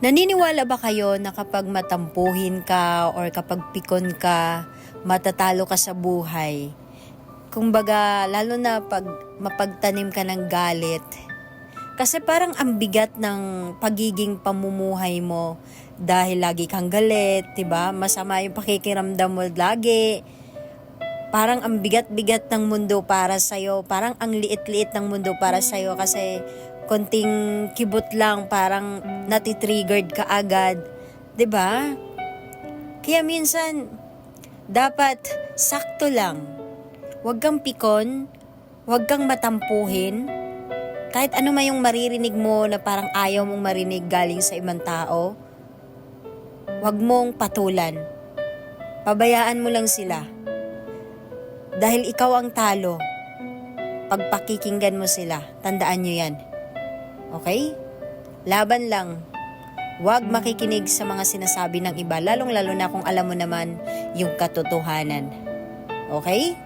Naniniwala ba kayo na kapag matampuhin ka or kapag pikon ka, matatalo ka sa buhay? Kumbaga, lalo na pag mapagtanim ka ng galit. Kasi parang ang bigat ng pagiging pamumuhay mo dahil lagi kang galit, 'di ba? Masama yung pakikiramdam mo lagi. Parang ang bigat-bigat ng mundo para sa Parang ang liit-liit ng mundo para sa kasi konting kibot lang parang natitriggered ka agad, 'di ba? Kaya minsan dapat sakto lang. Huwag kang pikon, huwag kang matampuhin. Kahit ano man yung maririnig mo na parang ayaw mong marinig galing sa ibang tao, huwag mong patulan. Pabayaan mo lang sila. Dahil ikaw ang talo. Pag pakikinggan mo sila, tandaan nyo yan. Okay? Laban lang. Huwag makikinig sa mga sinasabi ng iba, lalong-lalo na kung alam mo naman yung katotohanan. Okay?